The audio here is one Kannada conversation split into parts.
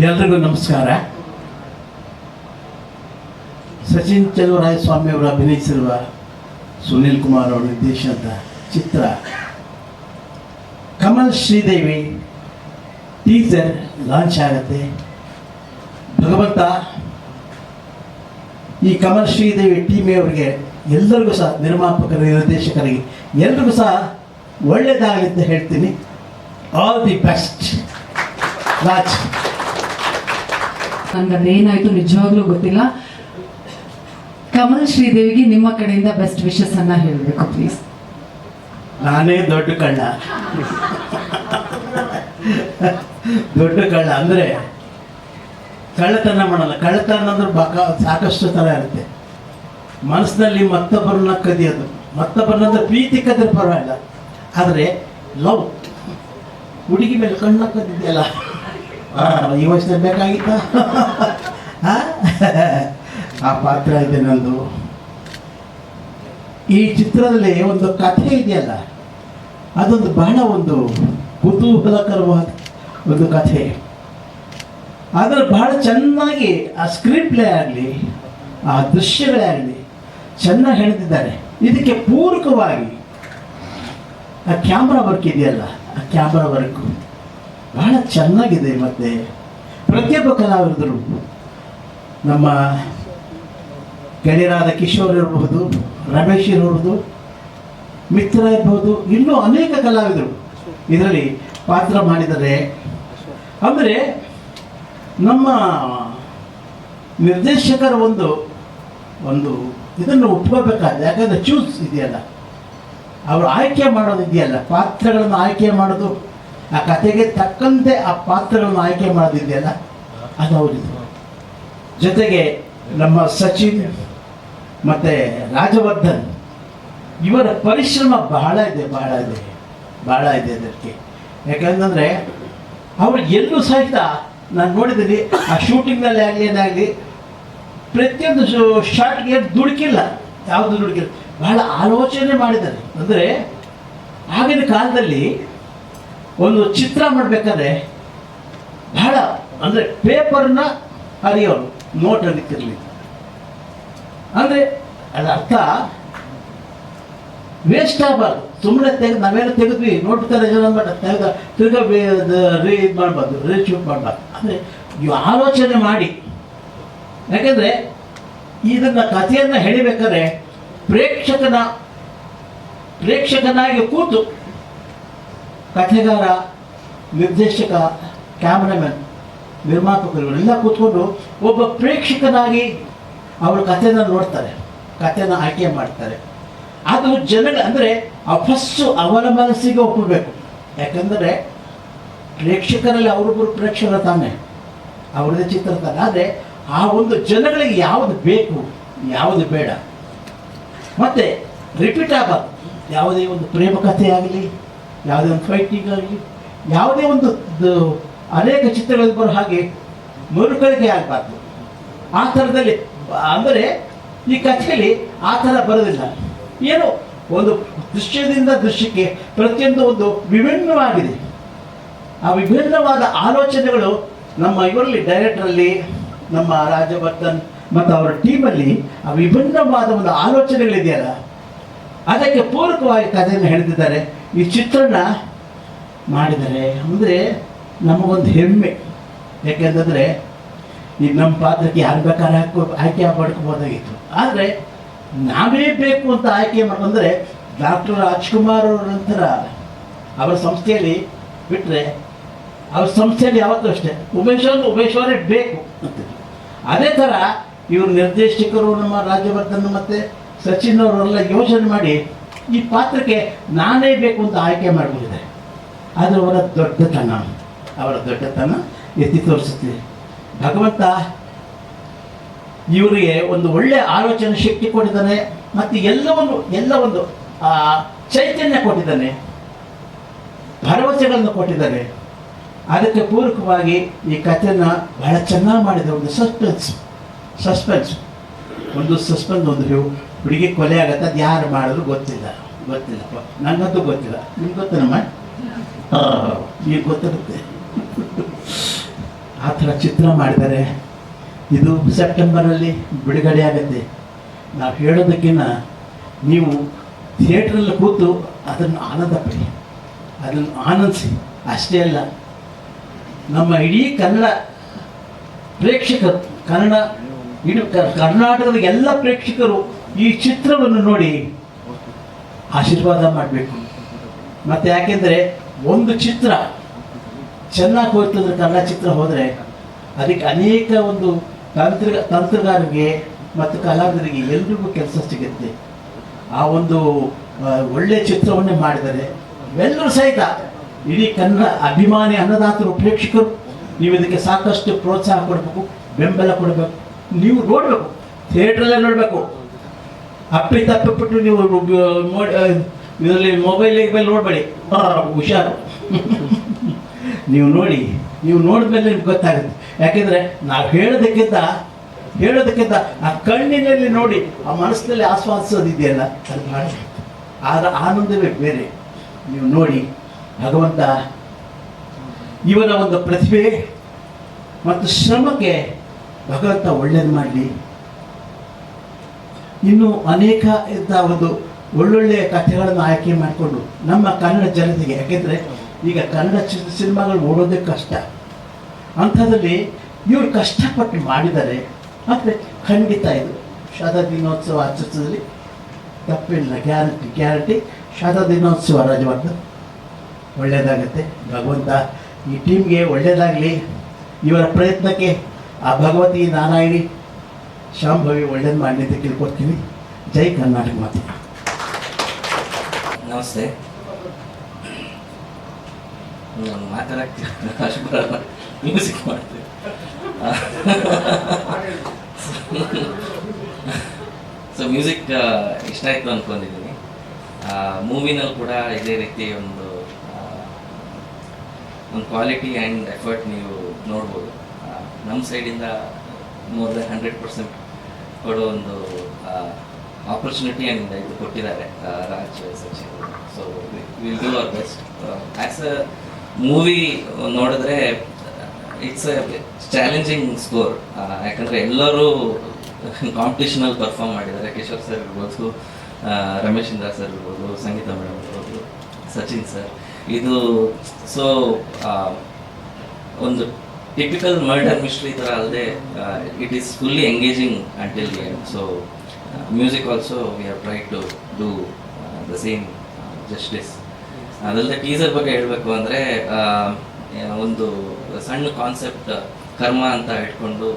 ಎಲ್ರಿಗೂ ನಮಸ್ಕಾರ. ಸಚಿನ್ ಚಲುವರಾಯ ಸ್ವಾಮಿ ಅವರು ಅಭಿನಯಿಸಿರುವ ಸುನಿಲ್ ಕುಮಾರ್ ಅವರು ನಿರ್ದೇಶನದ ಚಿತ್ರ ಕಮಲ್ ಶ್ರೀದೇವಿ ಟೀಸರ್ ಲಾಂಚ್ ಆಗುತ್ತೆ. ಭಗವಂತ, ಈ ಕಮಲ್ ಶ್ರೀದೇವಿ ಟೀಮಿಯವರಿಗೆ ಎಲ್ಲರಿಗೂ ಸಹ ನಿರ್ಮಾಪಕರಿಗೆ ನಿರ್ದೇಶಕರಿಗೆ ಎಲ್ರಿಗೂ ಸಹ ಒಳ್ಳೆಯದಾಗಲಿ ಅಂತ ಹೇಳ್ತೀನಿ. All the best Raj. ನನ್ಗೆ ಅದೇನಾಯ್ತು ನಿಜವಾಗ್ಲೂ ಗೊತ್ತಿಲ್ಲ. ಕಮಲ್ ಶ್ರೀದೇವಿಗೆ ನಿಮ್ಮ ಕಡೆಯಿಂದ ಬೆಸ್ಟ್ ವಿಶಸ್ ಅನ್ನ ಹೇಳಬೇಕು ಪ್ಲೀಸ್ ನಾನೇ ದೊಡ್ಡ ಕಳ್ಳ. ದೊಡ್ಡ ಕಳ್ಳ ಅಂದರೆ ಕಳ್ಳತನ ಮಾಡಲ್ಲ. ಕಳ್ಳತನ ಅಂದ್ರೆ ಬಕ ಸಾಕಷ್ಟು ಥರ ಇರುತ್ತೆ. ಮನಸ್ಸಿನಲ್ಲಿ ಮತ್ತೊಬ್ಬರನ್ನ ಕದಿಯೋದು. ಮತ್ತೊಬ್ಬರನ್ನ ಪ್ರೀತಿ ಕದಿರ್ ಪರವಾಗಿಲ್ಲ. ಆದರೆ ಲವ್. ಹುಡುಗಿ ಮೇಲೆ ಕಣ್ಣ ಕದ್ದಿದೆಯಲ್ಲ. ವಯಸ್ಸಲ್ಲಿ ಬೇಕಾಗಿತ್ತ? ಆ? ಪಾತ್ರ ಇದೆ ನಂದು. ಈ ಚಿತ್ರದಲ್ಲಿ ಒಂದು ಕಥೆ ಇದೆಯಲ್ಲ, ಅದೊಂದು ಬಹಳ ಒಂದು ಕುತೂಹಲಕರವಾದ ಒಂದು ಕಥೆ. ಆದರೆ ಬಹಳ ಚೆನ್ನಾಗಿ ಆ ಸ್ಕ್ರಿಪ್ಟ್ಲೇ ಆಗಲಿ, ಆ ದೃಶ್ಯಗಳೇ ಆಗಲಿ ಚೆನ್ನಾಗಿ ಹೇಳ್ತಿದ್ದಾರೆ ಇದಕ್ಕೆ ಪೂರಕವಾಗಿ ಆ ಕ್ಯಾಮ್ರಾ ವರ್ಕ್ ಇದೆಯಲ್ಲ, ಆ ಕ್ಯಾಮ್ರಾ ವರ್ಕು ಬಹಳ ಚೆನ್ನಾಗಿದೆ ಮತ್ತೆ. ಪ್ರತಿಯೊಬ್ಬ ಕಲಾವಿದರು ನಮ್ಮ ಗೆಳೆಯರಾದ ಕಿಶೋರ್ ಇರಬಹುದು, ರಮೇಶ್ ಇರಬಹುದು, ಮಿತ್ರ ಇರಬಹುದು, ಇನ್ನೂ ಅನೇಕ ಕಲಾವಿದರು ಇದರಲ್ಲಿ ಪಾತ್ರ ಮಾಡಿದರೆ ಅಂದರೆ ನಮ್ಮ ನಿರ್ದೇಶಕರ ಒಂದು ಒಂದು ಇದನ್ನು ಒಪ್ಕೋಬೇಕಾದ್ರೆ ಯಾಕಂದರೆ ಚೂಸ್ ಇದೆಯಲ್ಲ. ಅವರು ಆಯ್ಕೆ ಮಾಡೋದು ಇದೆಯಲ್ಲ ಪಾತ್ರಗಳನ್ನು ಆಯ್ಕೆ ಮಾಡೋದು. ಆ ಕಥೆಗೆ ತಕ್ಕಂತೆ ಆ ಪಾತ್ರವನ್ನು ಆಯ್ಕೆ ಮಾಡೋದು ಇದೆಯಲ್ಲ ಅದು ಅವರಿದು ಜೊತೆಗೆ ನಮ್ಮ ಸಚಿನ್ ಮತ್ತು ರಾಜವರ್ಧನ್, ಇವರ ಪರಿಶ್ರಮ ಬಹಳ ಇದೆ ಬಹಳ ಇದೆ ಬಹಳ ಇದೆ ಅದಕ್ಕೆ. ಯಾಕಂತಂದರೆ ಅವರು ಎಲ್ಲೂ ಸಹಿತ ನಾನು ನೋಡಿದ್ದೀನಿ, ಆ ಶೂಟಿಂಗ್ನಲ್ಲಿ ಆಗಲಿ ಏನಾಗಲಿ ಪ್ರತಿಯೊಂದು ಶಾರ್ಟ್ಗೆ ದುಡುಕಿಲ್ಲ, ಯಾವುದು ದುಡುಕಿಲ್ಲ. ಬಹಳ ಆಲೋಚನೆ ಮಾಡಿದ್ದಾರೆ. ಅಂದರೆ ಆಗಿನ ಕಾಲದಲ್ಲಿ ಒಂದು ಚಿತ್ರ ಮಾಡಬೇಕಾದ್ರೆ ಬಹಳ, ಅಂದರೆ ಪೇಪರ್ನ ಅರಿಯೋರು, ನೋಟ್ ಇರ್ಲಿ ಅಂದರೆ ಅದರ ಅರ್ಥ, ವೇಸ್ಟ್ ಆಗಬಾರ್ದು. ಸುಮ್ಮನೆ ತೆಗೆದು ನಾವೇನು ತೆಗೆದ್ವಿ ನೋಡ್ತಾರೆ ಜನ ತೆಗೆದ, ತಿರ್ಗಾ ರೀ ಇದು ಮಾಡಬಾರ್ದು ರೀ ಶೂಟ್ ಮಾಡಬಾರ್ದು. ಅಂದರೆ ಆಲೋಚನೆ ಮಾಡಿ. ಯಾಕೆಂದರೆ ಇದನ್ನು ಕಥೆಯನ್ನು ಹೇಳಿಬೇಕಾದ್ರೆ ಪ್ರೇಕ್ಷಕನ, ಪ್ರೇಕ್ಷಕನಾಗಿ ಕೂತು ಕಥೆಗಾರ, ನಿರ್ದೇಶಕ, ಕ್ಯಾಮ್ರಾಮನ್ ನಿರ್ಮಾಪಕರುಗಳೆಲ್ಲ ಕೂತ್ಕೊಂಡು ಒಬ್ಬ ಪ್ರೇಕ್ಷಕನಾಗಿ ಅವರ ಕಥೆನ ನೋಡ್ತಾರೆ ಕಥೆನ ಆಯ್ಕೆ ಮಾಡ್ತಾರೆ. ಅದು ಜನಗಳ, ಅಂದರೆ ಫಸ್ಟು ಅವರ ಮನಸ್ಸಿಗೆ ಒಪ್ಪಬೇಕು ಯಾಕಂದರೆ ಪ್ರೇಕ್ಷಕರಲ್ಲಿ ಅವರೊಬ್ಬರು ಪ್ರೇಕ್ಷಕರ ತಾನೆ, ಅವ್ರದ್ದೇ ಚಿತ್ರ ತಾನೆ. ಆದರೆ ಆ ಒಂದು ಜನಗಳಿಗೆ ಯಾವುದು ಬೇಕು, ಯಾವುದು ಬೇಡ. ಮತ್ತು ರಿಪೀಟ್ ಆಗ ಯಾವುದೇ ಒಂದು ಪ್ರೇಮ ಕಥೆ ಆಗಲಿ ಯಾವುದೇ ಒಂದು ಫೈಟಿಂಗ್ ಆಗಲಿ ಯಾವುದೇ ಒಂದು ಅನೇಕ ಚಿತ್ರಗಳಿಗೆ ಬರೋ ಹಾಗೆ ಮರುಕಳಿಕೆ ಆಗಬಾರ್ದು. ಆ ಥರದಲ್ಲಿ, ಅಂದರೆ ಈ ಕಥೆಯಲ್ಲಿ ಆ ಥರ ಬರೋದಿಲ್ಲ. ಏನು? ಒಂದು ದೃಶ್ಯದಿಂದ ದೃಶ್ಯಕ್ಕೆ ಪ್ರತಿಯೊಂದು ಒಂದು ವಿಭಿನ್ನವಾಗಿದೆ. ಆ ವಿಭಿನ್ನವಾದ ಆಲೋಚನೆಗಳು ನಮ್ಮ ಇವರಲ್ಲಿ ಡೈರೆಕ್ಟ್ರಲ್ಲಿ, ನಮ್ಮ ರಾಜವರ್ಧನ್ ಮತ್ತು ಅವರ ಟೀಮಲ್ಲಿ ಆ ವಿಭಿನ್ನವಾದ ಒಂದು ಆಲೋಚನೆಗಳಿದೆಯಲ್ಲ. ಅದಕ್ಕೆ ಪೂರಕವಾಗಿ ಕಥೆಯನ್ನು ಹೇಳ್ತಿದ್ದಾರೆ ಈ ಚಿತ್ರಣ ಮಾಡಿದರೆ ಅಂದರೆ ನಮಗೊಂದು ಹೆಮ್ಮೆ. ಯಾಕೆಂತಂದರೆ ಈ ನಮ್ಮ ಪಾತ್ರಕ್ಕೆ ಯಾರು ಬೇಕಾದ್ರೆ ಹಾಕೋ, ಆಯ್ಕೆ ಮಾಡ್ಕೋಬೋದಾಗಿತ್ತು. ಆದರೆ ನಾವೇ ಬೇಕು ಅಂತ ಆಯ್ಕೆ ಮಾಡ್ಕೊಂಡ್ರೆ ಡಾಕ್ಟರ್ ರಾಜ್ಕುಮಾರ್ ಅವರ ನಂತರ ಅವರ ಸಂಸ್ಥೆಯಲ್ಲಿ ಬಿಟ್ಟರೆ ಅವ್ರ ಸಂಸ್ಥೆಯಲ್ಲಿ ಯಾವತ್ತೂ ಅಷ್ಟೇ. ಉಮೇಶ್ ಅವರು, ಉಮೇಶ್ ಅವರೇ ಬೇಕು ಅಂತ. ಅದೇ ಥರ ಇವರು ನಿರ್ದೇಶಕರು ನಮ್ಮ ರಾಜ್ಯವರ್ಧನ್ ಮತ್ತು ಸಚಿನ್ ಅವರೆಲ್ಲ ಯೋಚನೆ ಮಾಡಿ ಈ ಪಾತ್ರಕ್ಕೆ ನಾನೇ ಬೇಕು ಅಂತ ಆಯ್ಕೆ ಮಾಡಿಕೊಂಡಿದ್ದಾರೆ ಆದರೆ ಅವರ ದೊಡ್ಡತನ ಅವರ ದೊಡ್ಡತನ ಎತ್ತಿ ತೋರಿಸುತ್ತೆ ಭಗವಂತ ಇವರಿಗೆ ಒಂದು ಒಳ್ಳೆ ಆಲೋಚನೆ ಶಕ್ತಿ ಕೊಟ್ಟಿದ್ದಾನೆ ಮತ್ತು ಎಲ್ಲವನ್ನು ಎಲ್ಲ ಒಂದು ಆ, ಚೈತನ್ಯ ಕೊಟ್ಟಿದ್ದಾನೆ ಭರವಸೆಗಳನ್ನು ಕೊಟ್ಟಿದ್ದಾನೆ. ಅದಕ್ಕೆ ಪೂರಕವಾಗಿ ಈ ಕಥೆನ ಬಹಳ ಚೆನ್ನಾಗಿ ಮಾಡಿದ ಒಂದು ಸಸ್ಪೆನ್ಸ್ ಸಸ್ಪೆನ್ಸ್. ಒಂದು ಸಸ್ಪೆನ್ಸ್ ಒಂದು ಹುಡುಗಿ ಕೊಲೆ ಆಗತ್ತೆ, ಅದು ಯಾರು ಮಾಡಿದ್ರು ಗೊತ್ತಿಲ್ಲ ಗೊತ್ತಿಲ್ಲಪ್ಪ ನನಗಂತೂ ಗೊತ್ತಿಲ್ಲ. ನಿಮ್ಗೆ ಗೊತ್ತೇನಮ್ಮ ನೀವು ಗೊತ್ತಿರುತ್ತೆ. ಆ ಥರ ಚಿತ್ರ ಮಾಡಿದ್ದಾರೆ. ಇದು ಸೆಪ್ಟೆಂಬರಲ್ಲಿ ಬಿಡುಗಡೆ ಆಗುತ್ತೆ. ನಾವು ಹೇಳೋದಕ್ಕಿಂತ ನೀವು ಥಿಯೇಟ್ರಲ್ಲಿ ಕೂತು ಅದನ್ನು ಆನಂದ ಪಡಿ. ಅದನ್ನು ಆನಂದಿಸಿ. ಅಷ್ಟೇ ಅಲ್ಲ, ನಮ್ಮ ಇಡೀ ಕನ್ನಡ ಪ್ರೇಕ್ಷಕರು ಕನ್ನಡ, ಇಡೀ ಕರ್ನಾಟಕದ ಎಲ್ಲ ಪ್ರೇಕ್ಷಕರು ಈ ಚಿತ್ರವನ್ನು ನೋಡಿ ಆಶೀರ್ವಾದ ಮಾಡಬೇಕು. ಮತ್ತು ಯಾಕೆಂದರೆ ಒಂದು ಚಿತ್ರ ಚೆನ್ನಾಗಿ ಹೋಗ್ತಂದ್ರೆ ಕನ್ನಡ ಚಿತ್ರ ಹೋದರೆ ಅದಕ್ಕೆ ಅನೇಕ ಒಂದು ತಂತ್ರ ತಂತ್ರಗಾರರಿಗೆ ಮತ್ತು ಕಲಾವಿದರಿಗೆ ಎಲ್ರಿಗೂ ಕೆಲಸ ಸಿಗುತ್ತೆ. ಆ ಒಂದು ಒಳ್ಳೆಯ ಚಿತ್ರವನ್ನೇ ಮಾಡಿದರೆ ಎಲ್ಲರೂ ಸಹಿತ ಇಡೀ ಕನ್ನಡ ಅಭಿಮಾನಿ ಅನ್ನದಾತರು ಪ್ರೇಕ್ಷಕರು ನೀವು ಇದಕ್ಕೆ ಸಾಕಷ್ಟು ಪ್ರೋತ್ಸಾಹ ಕೊಡಬೇಕು, ಬೆಂಬಲ ಕೊಡಬೇಕು, ನೀವು ನೋಡಬೇಕು, ಥಿಯೇಟ್ರಲ್ಲೇ ನೋಡಬೇಕು. ಅಪ್ಪಿ ತಪ್ಪಿಬಿಟ್ಟು ನೀವು ಇದರಲ್ಲಿ ಮೊಬೈಲ್ ಮೇಲೆ ನೋಡಬೇಡಿ. ಹುಷಾರು. ನೀವು ನೋಡಿ, ನೀವು ನೋಡಿದ್ಮೇಲೆ ನಿಮ್ಗೆ ಗೊತ್ತಾಗುತ್ತೆ. ಯಾಕೆಂದರೆ ನಾವು ಹೇಳೋದಕ್ಕಿಂತ ಹೇಳೋದಕ್ಕಿಂತ ಆ ಕಣ್ಣಿನಲ್ಲಿ ನೋಡಿ, ಆ ಮನಸ್ಸಿನಲ್ಲಿ ಆಸ್ವಾದಿಸೋದಿದೆಯಲ್ಲ, ಅದು ಭಾಳ ಆದ ಆನಂದವೇ ಬೇರೆ. ನೀವು ನೋಡಿ, ಭಗವಂತ ಇವನ ಒಂದು ಪ್ರತಿಭೆ ಮತ್ತು ಶ್ರಮಕ್ಕೆ ಭಗವಂತ ಒಳ್ಳೇದು ಮಾಡಲಿ. ಇನ್ನು ಅನೇಕ ಇಂಥ ಒಂದು ಒಳ್ಳೊಳ್ಳೆಯ ಕಥೆಗಳನ್ನು ಆಯ್ಕೆ ಮಾಡಿಕೊಂಡು ನಮ್ಮ ಕನ್ನಡ ಜನತೆಗೆ, ಯಾಕೆಂದರೆ ಈಗ ಕನ್ನಡ ಸಿನಿಮಾಗಳು ಓಡೋದೇ ಕಷ್ಟ. ಅಂಥದ್ರಲ್ಲಿ ಇವರು ಕಷ್ಟಪಟ್ಟು ಮಾಡಿದ್ದಾರೆ. ಮತ್ತೆ ಖಂಡಿತ ಇದು ಶತ ದಿನೋತ್ಸವ ಆಚರಿಸೋದ್ರಲ್ಲಿ ತಪ್ಪಿಲ್ಲ. ಗ್ಯಾರಂಟಿ ಗ್ಯಾರಂಟಿ ಶತ ದಿನೋತ್ಸವ ರಾಜವರ್ಧನ್. ಒಳ್ಳೆಯದಾಗುತ್ತೆ. ಭಗವಂತ ಈ ಟೀಮ್ಗೆ ಒಳ್ಳೆಯದಾಗಲಿ. ಇವರ ಪ್ರಯತ್ನಕ್ಕೆ ಆ ಭಗವತಿ ನಾರಾಯಣಿ ಶಾಂಭವಿ ಒಳ್ಳೇದು ಅಂತ ಕೇಳ್ಕೊಡ್ತೀನಿ. ಜೈ ಕರ್ನಾಟಕ ಮಾತು. ನಮಸ್ತೆ. ಮಾತಾಡಕ್ಕೆ ಮ್ಯೂಸಿಕ್ ಮಾಡ್ತೀನಿ ಸೊ ಮ್ಯೂಸಿಕ್ ಇಷ್ಟ ಆಯಿತು ಅಂದ್ಕೊಂಡಿದ್ದೀನಿ ಮೂವಿನಲ್ಲಿ ಕೂಡ ಇದೇ ರೀತಿ ಒಂದು ಒಂದು ಕ್ವಾಲಿಟಿ ಆ್ಯಂಡ್ ಎಫರ್ಟ್ ನೀವು ನೋಡ್ಬೋದು. ನಮ್ಮ ಸೈಡಿಂದ ಮೋರ್ ದೆನ್ ಹಂಡ್ರೆಡ್ ಪರ್ಸೆಂಟ್ ಕೊಡೋ ಒಂದು ಆಪರ್ಚುನಿಟಿ ಆ್ಯಂಡ್ ಇದು ಕೊಟ್ಟಿದ್ದಾರೆ ರಾಜ್ ಸಚಿವರು. So will do our best as a movie ನೋಡಿದ್ರೆ ಇಟ್ಸ್ ಅ ಚಾಲೆಂಜಿಂಗ್ ಸ್ಕೋರ್ ಯಾಕಂದರೆ ಎಲ್ಲರೂ ಕಾಂಪಿಟೇಷನಲ್ಲಿ ಪರ್ಫಾರ್ಮ್ ಮಾಡಿದ್ದಾರೆ. ಕಿಶೋರ್ ಸರ್ ಇರ್ಬೋದು ರಮೇಶ್ ಇಂದ್ರ ಸರ್ ಇರ್ಬೋದು, ಸಂಗೀತ ಮೇಡಮ್ ಇರ್ಬೋದು, ಸಚಿನ್ ಸರ್ ಇದು ಸೊ ಒಂದು ಟಿಪಿಕಲ್ ಮರ್ಡರ್ ಮಿಸ್ಟ್ರಿ ಥರ ಅಲ್ಲದೆ it is fully engaging until end so music also we have try to do the same justice ಅದಲ್ಲದೆ ಟೀಸರ್ ಬಗ್ಗೆ ಹೇಳಬೇಕು ಅಂದರೆ ಒಂದು ಸಣ್ಣ ಕಾನ್ಸೆಪ್ಟ್ ಕರ್ಮ ಅಂತ ಇಟ್ಕೊಂಡು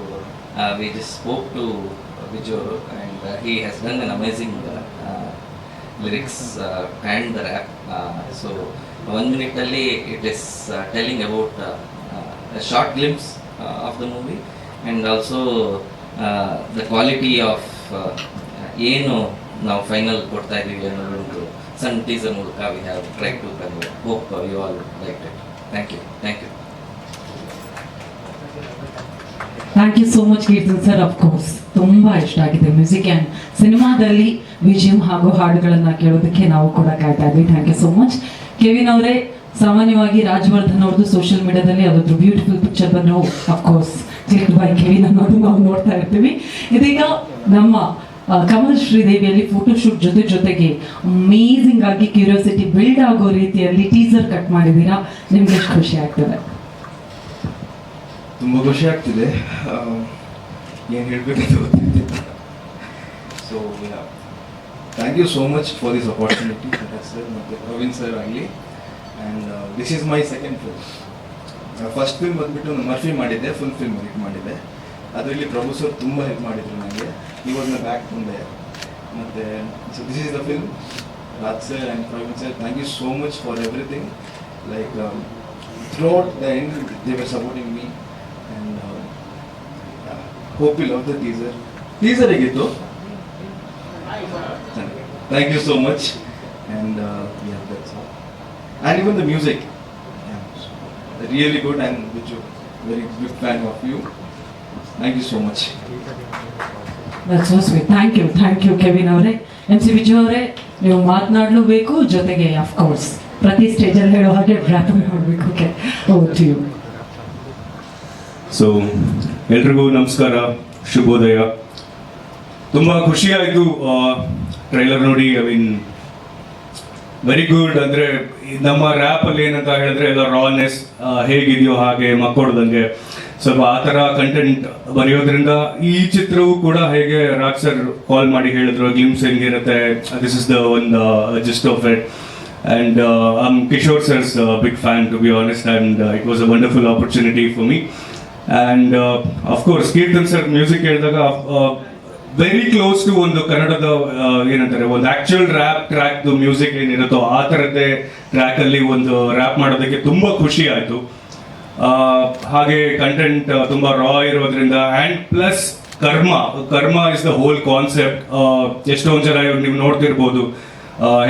we just spoke to Viju and he has done an amazing lyrics and the rap so one ಮಿನಿಟಲ್ಲಿ it is telling about short glimpse of the movie and also the quality of ಏನು ನಾವು ಫೈನಲ್ ಕೊಡ್ತಾ ಇದ್ದೀವಿ ಅನ್ನೋದೊಂದು ಸಣ್ಣ ಟೀಸರ್ ಮೂಲಕ we have try to convey hope you all like it thank you thank you thank you so much Keerthan sir of course ತುಂಬಾ ಇಷ್ಟ ಆಗಿದೆ ಮ್ಯೂಸಿಕ್ ಆ್ಯಂಡ್ ಸಿನಿಮಾದಲ್ಲಿ ವಿಜಿಎಂ ಹಾಗೂ ಹಾಡುಗಳನ್ನ ಕೇಳೋದಕ್ಕೆ ನಾವು ಕೂಡ ಕಾಯ್ತಾ ಇದ್ವಿ. Thank you so much Kevin ಅವರೇ ಸಾಮಾನ್ಯವಾಗಿ ರಾಜವರ್ಧನ್ ಅವ್ರದ್ದು ಸೋಷಿಯಲ್ ಮೀಡಿಯಾದಲ್ಲಿ ಅದೊಂದು ಬ್ಯೂಟಿಫುಲ್ ಪಿಕ್ಚರ್ ಬಂದು ಅಫ್ಕೋರ್ಸ್ ಜಿಲ್ಡ್ ಬೈ ಕೆವಿನ್ ಅನ್ನೋದು ನಾವು ನೋಡ್ತಾ ಇರ್ತೀವಿ. ಇದೀಗ ನಮ್ಮ ಕಮಲ್ ಶ್ರೀದೇವಿಯಲ್ಲಿ ಫೋಟೋಶೂಟ್ ಜೊತೆ ಜೊತೆಗೆ ಅಮೇಝಿಂಗ್ ಆಗಿ ಕ್ಯೂರಿಯಾಸಿಟಿ ಬಿಲ್ಡ್ ಆಗೋ ರೀತಿಯಲ್ಲಿ ಟೀಸರ್ ಕಟ್ ಮಾಡಿದ್ದೀರಾ? ನಿಮ್ಗೆ ಎಷ್ಟು ಖುಷಿ ಆಗ್ತದೆ? ತುಂಬ ಖುಷಿ ಆಗ್ತಿದೆ. ಏನು ಗೊತ್ತಿದ್ದಿಲ್ಲ so thank you so much for this opportunity ಮತ್ತು ಪ್ರವೀಣ್ ಸರ್ ಆಗಲಿ. And this is my second film first film ಬಂದುಬಿಟ್ಟು ಮರ್ಫಿ ಮಾಡಿದ್ದೆ ಫುಲ್ ಫಿಲ್ಮ್ ಎಡಿಟ್ ಮಾಡಿದ್ದೆ. ಅದರಲ್ಲಿ ಪ್ರಭು ಸರ್ ತುಂಬ ಹೆಲ್ಪ್ ಮಾಡಿದರು ನನಗೆ ಇವಾಗ ನಾನು ಬ್ಯಾಕ್ ಬಂದೆ ಮತ್ತು so this is the film Raj sir and Praveen sir thank you so much for everything like throughout the end they were supporting me and hope you love the teaser teaser ಹೇಗಿತ್ತು thank you so much and and even the music really good and which very big fan of you thank you so much that's so sweet thank you thank you Kevin ಅವರೇ. ಎಂ ಸಿ ವಿಜಯ್ ಅವರೇ ನೀವು ಮಾತನಾಡಲೂಬೇಕು ಜೊತೆಗೆ ಕೋರ್ಸ್ ಪ್ರತಿ ಸ್ಟೇಜಲ್ಲಿ ಹೇಳೋ ಹಾಗೆ ರ್ಯಾಪ್ ಮಾಡಬೇಕು okay O to you so ಎಲ್ರಿಗೂ ನಮಸ್ಕಾರ ಶುಭೋದಯ. ತುಂಬ ಖುಷಿಯಾಯಿತು ಟ್ರೈಲರ್ ನೋಡಿ ಐ ಮೀನ್ ವೆರಿ ಗುಡ್ ಅಂದರೆ ನಮ್ಮ ರ್ಯಾಪಲ್ಲಿ ಏನಂತ ಹೇಳಿದ್ರೆ ಎಲ್ಲ ರಾನೆಸ್ ಹೇಗಿದೆಯೋ ಹಾಗೆ ಮಕ್ಕಳದಂಗೆ ಸ್ವಲ್ಪ ಆ ಥರ ಕಂಟೆಂಟ್ ಬರೆಯೋದ್ರಿಂದ ಈ ಚಿತ್ರವು ಕೂಡ ಹೇಗೆ ರಾಜ್ ಸರ್ ಕಾಲ್ ಮಾಡಿ ಹೇಳಿದ್ರು ಗ್ಲಿಮ್ಸ್ ಹೆಂಗಿರುತ್ತೆ ದಿಸ್ ಇಸ್ ದ ಒಂದು just of it and am Kishore sir's big fan to be honest and it was a wonderful opportunity for me and of course Keerthan sir music ಹೇಳಿದಾಗ ವೆರಿ ಕ್ಲೋಸ್ ಟು ಒಂದು ಕನ್ನಡದ ಏನಂತಾರೆ, ಒಂದು ಆಕ್ಚುಯಲ್ ರ್ಯಾಪ್ ಟ್ರ್ಯಾಕ್ ಮ್ಯೂಸಿಕ್ ಏನಿರುತ್ತೋ ಆ ಥರದ್ದೇ ಟ್ರ್ಯಾಕ್ ಅಲ್ಲಿ ಒಂದು ರ್ಯಾಪ್ ಮಾಡೋದಕ್ಕೆ ತುಂಬಾ ಖುಷಿ ಆಯ್ತು. ಹಾಗೆ ಕಂಟೆಂಟ್ ತುಂಬಾ ರಾ ಇರೋದ್ರಿಂದ ಆ್ಯಂಡ್ ಪ್ಲಸ್ ಕರ್ಮ ಕರ್ಮ ಇಸ್ ದ ಹೋಲ್ ಕಾನ್ಸೆಪ್ಟ್ ಎಷ್ಟೊಂದು ಜನ ಇವಾಗ ನೀವು ನೋಡ್ತಿರ್ಬೋದು.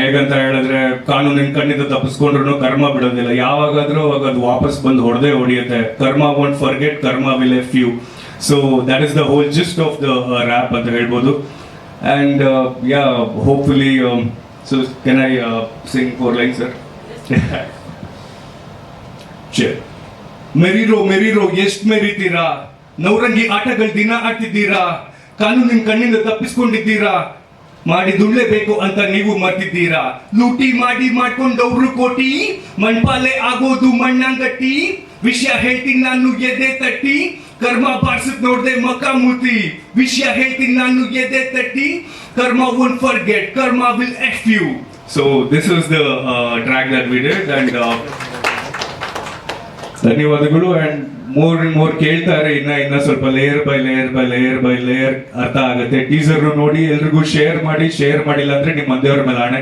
ಹೇಗಂತ ಹೇಳಿದ್ರೆ ಕಾನೂನಿನ ಕಣ್ಣಿಂದ ತಪ್ಪಿಸ್ಕೊಂಡ್ರು ಕರ್ಮ ಬಿಡೋದಿಲ್ಲ. ಯಾವಾಗಾದ್ರೂ ಅವಾಗ ಅದು ವಾಪಸ್ ಬಂದು ಹೊಡೆದೇ ಹೊಡೆಯುತ್ತೆ. Karma won't forget karma will f you so that is the whole gist of the rap ಅಂತ ಹೇಳ್ಬೋದು. And yeah hopefully so can I sing four line sir ಚೇ ಮೆರಿರೋ ಮೆರಿರೋ, ಎಷ್ಟ್ ಮೆರಿತೀರಾ? ನೌರಂಗಿ ಆಟಗಳು ದಿನ ಆಡ್ತಿದ್ದೀರಾ? ಕಾನೂನಿನ ಕಣ್ಣಿಂದ ತಪ್ಪಿಸ್ಕೊಂಡಿದ್ದೀರಾ? ಮಾಡಿ ದುಡ್ಲೇಬೇಕು ಅಂತ ನೀವು ಮರ್ತಿದ್ದೀರಾ? ಲೂಟಿ ಮಾಡಿ ಮಾಡ್ಕೊಂಡವ್ರು ಕೋಟಿ, ಮಣ್ಪಾಲೆ ಆಗೋದು ಮಣ್ಣಂಗಟ್ಟಿ. ವಿಷಯ ಹೇಳ್ತೀನಿ ನಾನು ಎದೆ ತಟ್ಟಿ. ಕರ್ಮ ಬಾರ್ಸದ್ ನೋಡ್ದೆ ಮಕ ಮೂತಿ. ವಿಷಯ ಹೇಳ್ತೀನಿ ನಾನು ಎದೆ ತಟ್ಟಿ. Karma won't forget karma will f you so this the track that we did and ಧನ್ಯವಾದಗಳು ಅಂಡ್ ಮೋರ್ ಮೋರ್ ಕೇಳ್ತಾರೆ. ಇನ್ನ ಇನ್ನ ಸ್ವಲ್ಪ layer by layer by layer by layer ಅರ್ಥ ಆಗುತ್ತೆ. ಟೀಸರ್ ನೋಡಿ, ಎಲ್ರಿಗೂ ಶೇರ್ ಮಾಡಿ ಶೇರ್ ಮಾಡಿಲ್ಲ ಅಂದ್ರೆ ನಿಮ್ಮ ಮಂದಿಯವ್ರ ಮೇಲೆ ಆಣೆ.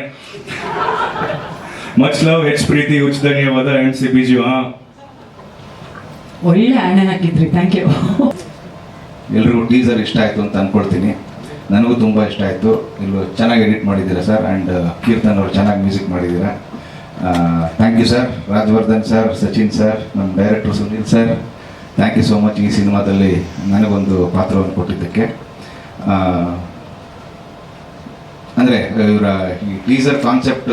ಮಚ್ ಲವ್ ಹೆಚ್ ಪ್ರೀತಿ ಉಚ್ ಧನ್ಯವಾದ ಅಂಡ್ ಸಿ ಬಿಜು ಹಾ. ಒಳ್ಳೆ ಆಣೆ ಹಾಕಿದ್ರಿ ಥ್ಯಾಂಕ್ ಯು ಎಲ್ರಿಗೂ ಟೀಸರ್ ಇಷ್ಟ ಆಯಿತು ಅಂತ ಅಂದ್ಕೊಳ್ತೀನಿ ನನಗೂ ತುಂಬ ಇಷ್ಟ ಆಯಿತು. ಇಲ್ಲೂ ಚೆನ್ನಾಗಿ ಎಡಿಟ್ ಮಾಡಿದ್ದೀರಾ ಸರ್ ಆ್ಯಂಡ್ ಕೀರ್ತನ್ ಅವರು ಚೆನ್ನಾಗಿ ಮ್ಯೂಸಿಕ್ ಮಾಡಿದ್ದೀರಾ? Thank you sir Rajavardhan sir Sachin sir ನಮ್ಮ director Sunil sir thank you so much ಈ ಸಿನಿಮಾದಲ್ಲಿ ನನಗೊಂದು ಪಾತ್ರವನ್ನು ಕೊಟ್ಟಿದ್ದಕ್ಕೆ. ಅಂದರೆ, ಇವರ ಈ ಟೀಸರ್ ಕಾನ್ಸೆಪ್ಟ್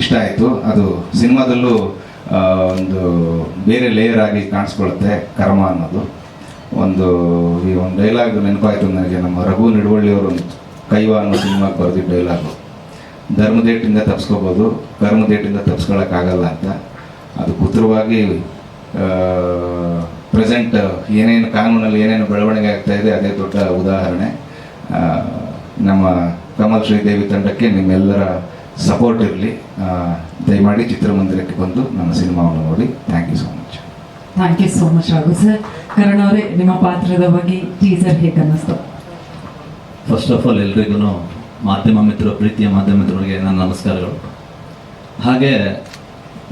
ಇಷ್ಟ ಆಯಿತು. ಅದು ಸಿನಿಮಾದಲ್ಲೂ ಒಂದು ಬೇರೆ ಲೇಯರ್ ಆಗಿ ಕಾಣಿಸ್ಕೊಳ್ಳುತ್ತೆ ಕರ್ಮ ಅನ್ನೋದು. ಒಂದು, ಈ ಒಂದು ಡೈಲಾಗ್ ನೆನಪಾಯಿತು ನನಗೆ, ನಮ್ಮ ರಘು ನಿಡುವಳ್ಳಿಯವರು ಕೈವ ಅನ್ನೋ ಸಿನಿಮಾಗೆ ಬರೆದಿದ್ದ ಡೈಲಾಗು ಧರ್ಮದೇಟಿಂದ ತಪ್ಸ್ಕೋಬೋದು ಕರ್ಮದೇಟಿಂದ ತಪ್ಸ್ಕೊಳ್ಳೋಕ್ಕಾಗಲ್ಲ ಅಂತ. ಅದು ಕುತುರವಾಗಿ ಪ್ರೆಸೆಂಟ್ ಏನೇನು ಕಾನೂನಲ್ಲಿ ಏನೇನು ಬೆಳವಣಿಗೆ ಆಗ್ತಾ ಅದೇ ದೊಡ್ಡ ಉದಾಹರಣೆ. ನಮ್ಮ ಕಮಲ್ ಶ್ರೀದೇವಿ ತಂಡಕ್ಕೆ ನಿಮ್ಮೆಲ್ಲರ ಸಪೋರ್ಟ್ ಇರಲಿ. ದಯಮಾಡಿ ಚಿತ್ರಮಂದಿರಕ್ಕೆ ಬಂದು ನಮ್ಮ ಸಿನಿಮಾವನ್ನು ನೋಡಿ. Thank you so much thank you so much Raghu sir Karan ಅವರೇ ನಿಮ್ಮ ಪಾತ್ರದ ಬಗ್ಗೆ ಟೀಸರ್ ಹೇಗೆ ಅನ್ನಿಸ್ತು? ಫಸ್ಟ್ ಆಫ್ ಆಲ್ ಎಲ್ರಿಗೂ ಮಾಧ್ಯಮ ಮಿತ್ರ ಪ್ರೀತಿಯ ಮಾಧ್ಯಮ ಮಿತ್ರರಿಗೆ ನನ್ನ ನಮಸ್ಕಾರಗಳು. ಹಾಗೆ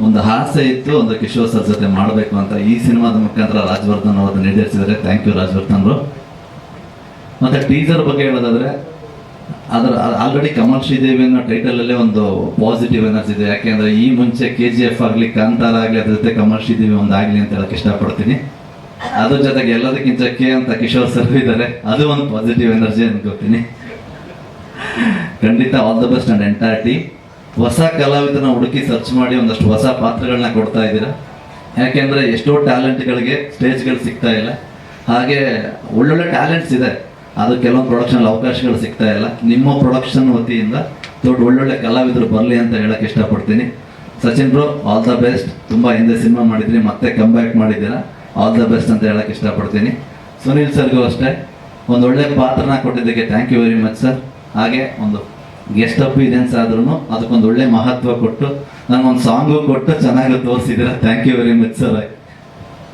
ಒಂದು ಆಸೆ ಇತ್ತು ಒಂದು ಕಿಶೋರ್ ಸರ್ ಜೊತೆ ಮಾಡಬೇಕು ಅಂತ ಈ ಸಿನಿಮಾದ ಮುಖಾಂತರ ರಾಜವರ್ಧನ್ ಅವರನ್ನು ನಿರ್ಧರಿಸಿದರೆ ಥ್ಯಾಂಕ್ ಯು ರಾಜವರ್ಧನ್ ಅವರು. ಮತ್ತು ಟೀಸರ್ ಬಗ್ಗೆ ಹೇಳೋದಾದ್ರೆ ಅದರ ಆಲ್ರೆಡಿ ಕಮಲ್ ಶ್ರೀದೇವಿ ಅನ್ನೋ ಟೈಟಲಲ್ಲೇ ಒಂದು ಪಾಸಿಟಿವ್ ಎನರ್ಜಿ ಇದೆ. ಯಾಕೆಂದರೆ ಈ ಮುಂಚೆ ಕೆ ಜಿ ಎಫ್ ಆಗಲಿ ಕಾಂತಾರ ಆಗಲಿ, ಅದ್ರ ಜೊತೆ ಕಮಲ್ ಶ್ರೀದೇವಿ ಒಂದು ಆಗಲಿ ಅಂತ ಹೇಳಕ್ಕೆ ಇಷ್ಟಪಡ್ತೀನಿ. ಅದ್ರ ಜೊತೆಗೆ ಎಲ್ಲದಕ್ಕಿಂತ ಕೆ ಅಂತ ಕಿಶೋರ್ ಸರ್ ಇದ್ದಾರೆ. ಅದು ಒಂದು ಪಾಸಿಟಿವ್ ಎನರ್ಜಿ ಅನ್ಕೋತೀನಿ ಖಂಡಿತ all the best and entire team ಹೊಸ ಕಲಾವಿದನ ಹುಡುಕಿ ಸರ್ಚ್ ಮಾಡಿ ಒಂದಷ್ಟು ಹೊಸ ಪಾತ್ರಗಳನ್ನ ಕೊಡ್ತಾ ಇದ್ದೀರಾ? ಯಾಕೆಂದ್ರೆ ಎಷ್ಟೋ ಟ್ಯಾಲೆಂಟ್ಗಳಿಗೆ ಸ್ಟೇಜ್ಗಳು ಸಿಗ್ತಾ ಇಲ್ಲ. ಹಾಗೆ ಒಳ್ಳೊಳ್ಳೆ ಟ್ಯಾಲೆಂಟ್ಸ್ ಇದೆ. ಅದು ಕೆಲವೊಂದು ಪ್ರೊಡಕ್ಷನ್ ಅವಕಾಶಗಳು ಸಿಗ್ತಾ ಇಲ್ಲ. ನಿಮ್ಮ ಪ್ರೊಡಕ್ಷನ್ ವತಿಯಿಂದ ದೊಡ್ಡ ಒಳ್ಳೊಳ್ಳೆ ಕಲಾವಿದರು ಬರಲಿ ಅಂತ ಹೇಳಕ್ ಇಷ್ಟಪಡ್ತೀನಿ. Sachin bro all the best ತುಂಬ ಹಿಂದೆ ಸಿನಿಮಾ ಮಾಡಿದ್ರಿ, ಮತ್ತೆ ಕಮ್ ಬ್ಯಾಕ್ ಮಾಡಿದ್ದೀರಾ? ಆಲ್ ದ ಬೆಸ್ಟ್ ಅಂತ ಹೇಳಕ್ ಇಷ್ಟಪಡ್ತೀನಿ. ಸುನೀಲ್ ಸರ್ಗೂ ಅಷ್ಟೇ. ಒಂದು ಒಳ್ಳೆ ಪಾತ್ರನ ಕೊಟ್ಟಿದ್ದಕ್ಕೆ thank you very much sir ಹಾಗೆ ಒಂದು ಗೆಸ್ಟ್ ಅಪಿರಿಯನ್ಸ್ ಆದ್ರೂ ಅದಕ್ಕೊಂದು ಒಳ್ಳೆ ಮಹತ್ವ ಕೊಟ್ಟು ನನಗೊಂದು ಸಾಂಗು ಕೊಟ್ಟು ಚೆನ್ನಾಗಿ ತೋರಿಸಿದ್ದೀರಾ? Thank you very much sir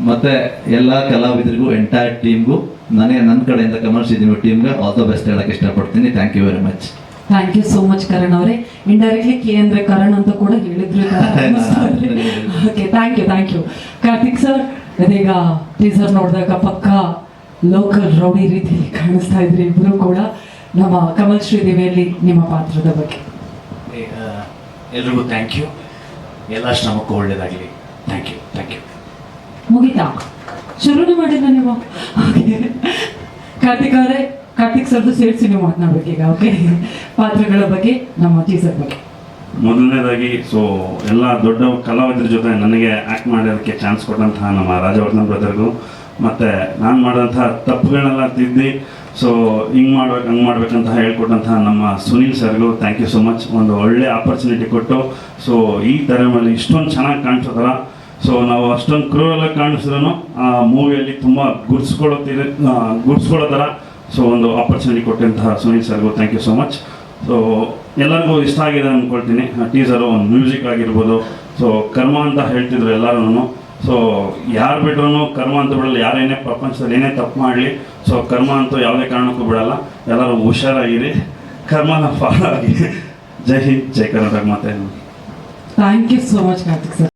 ಮತ್ತೆ ಎಲ್ಲ ಕಲಾವಿದರಿಗೂ ಎಂಟೈರ್ ಟೀಮ್ಗೂ ನನಗೆ ನನ್ನ ಕಡೆಯಿಂದ ಕಮಲ್ ಇದ್ದೀವಿ ಟೀಮ್ಗೆ ಆಲ್ ದ ಬೆಸ್ಟ್ ಹೇಳಕ್ಕೆ ಇಷ್ಟಪಡ್ತೀನಿ. Thank you very much thank you so much Karan ಅವರೇ. ಇಂಡೈರೆಕ್ಟ್ಲಿ ಕೆ ಅಂದ್ರೆ ಕರಣ್ ಅಂತ ಕೂಡ ಹೇಳಿದ್ರು okay thank you thank you Karthik sir ಇದೀಗ ಟೀಸರ್ ನೋಡಿದಾಗ ಪಕ್ಕ ಲೋಕಲ್ ರೌಡಿ ರೀತಿ ಕಾಣಿಸ್ತಾ ಇದ್ರಿ ಇಬ್ರು ಕೂಡ. ನಮ್ಮ ಕಮಲ್ ಶ್ರೀದೇವಿಯಲ್ಲಿ ನಿಮ್ಮ ಪಾತ್ರದ ಬಗ್ಗೆ. ಎಲ್ರಿಗೂ ಥ್ಯಾಂಕ್ ಯು ಎಲ್ಲ ಶ್ರಮಕ್ಕೂ ಒಳ್ಳೇದಾಗಲಿ. ಥ್ಯಾಂಕ್ ಯು ಥ್ಯಾಂಕ್ ಯು ಮುಗಿತಾ? ಶುರುನೂ ಮಾಡಿಲ್ಲ ನೀವು. ಕಾರ್ತಿಕ್ ಅವರೇ, ಕಾರ್ತಿಕ್ ಸರ್ದು ಸೇರಿಸಿ ನೀವು ಈಗ ಓಕೆ? ಪಾತ್ರಗಳ ಬಗ್ಗೆ, ನಮ್ಮ ಟೀಸರ್ ಬಗ್ಗೆ. ಮೊದಲನೇದಾಗಿ ಸೊ ಎಲ್ಲ ದೊಡ್ಡ ಕಲಾವಿದರ ಜೊತೆ ನನಗೆ ಆ್ಯಕ್ಟ್ ಮಾಡೋದಕ್ಕೆ ಚಾನ್ಸ್ ಕೊಟ್ಟಂತಹ ನಮ್ಮ ರಾಜವರ್ಧನ್ ಬ್ರದರ್ಗೂ, ಮತ್ತು ನಾನು ಮಾಡಿದಂತಹ ತಪ್ಪುಗಳನ್ನೆಲ್ಲ ತಿದ್ದಿ ಸೊ ಹಿಂಗೆ ಮಾಡ್ಬೇಕು, ಹಂಗೆ ಮಾಡ್ಬೇಕಂತ ಹೇಳ್ಕೊಟ್ಟಂತಹ ನಮ್ಮ ಸುನೀಲ್ ಸರ್ಗೂ ಥ್ಯಾಂಕ್ ಯು ಸೊ ಮಚ್ ಒಂದು ಒಳ್ಳೆ ಆಪರ್ಚುನಿಟಿ ಕೊಟ್ಟು ಸೊ ಈ ಟೈಮಲ್ಲಿ ಇಷ್ಟೊಂದು ಚೆನ್ನಾಗಿ ಕಾಣಿಸೋ ಥರ ಸೊ ನಾವು ಅಷ್ಟೊಂದು ಕ್ರೂರೆಲ್ಲ ಕಾಣಿಸಿದ್ರು ಆ ಮೂವಿಯಲ್ಲಿ ತುಂಬ ಗುರ್ಸ್ಕೊಳ್ಳೋತಿರ ಗುರ್ಸ್ಕೊಳ್ಳೋ ಥರ, ಸೊ, ಒಂದು ಆಪರ್ಚುನಿಟಿ ಕೊಟ್ಟಂತಹ Sunil ಸರ್ಗೂ thank you so much so ಎಲ್ಲರಿಗೂ ಇಷ್ಟ ಆಗಿದೆ ಅಂದ್ಕೊಳ್ತೀನಿ. ಟೀಸರು ಒಂದು ಮ್ಯೂಸಿಕ್ ಆಗಿರ್ಬೋದು. ಸೊ ಕರ್ಮ ಅಂತ ಹೇಳ್ತಿದ್ರು ಎಲ್ಲರೂ ಸೊ ಯಾರು ಬಿಟ್ರೂ ಕರ್ಮ ಅಂತ ಬಿಡಲ್ಲ ಯಾರೇನೇ ಪ್ರಪಂಚದಲ್ಲಿ ಏನೇ ತಪ್ಪು ಮಾಡಲಿ ಸೊ ಕರ್ಮ ಅಂತೂ ಯಾವುದೇ ಕಾರಣಕ್ಕೂ ಬಿಡಲ್ಲ. ಎಲ್ಲರೂ ಹುಷಾರಾಗಿರಿ. ಕರ್ಮನ ಫಾಲೋ ಆಗಿ. ಜೈ ಹಿಂದ್, ಜೈ ಕರ್ನಾಟಕ ಮತ್ತೆ thank you so much Karthik sir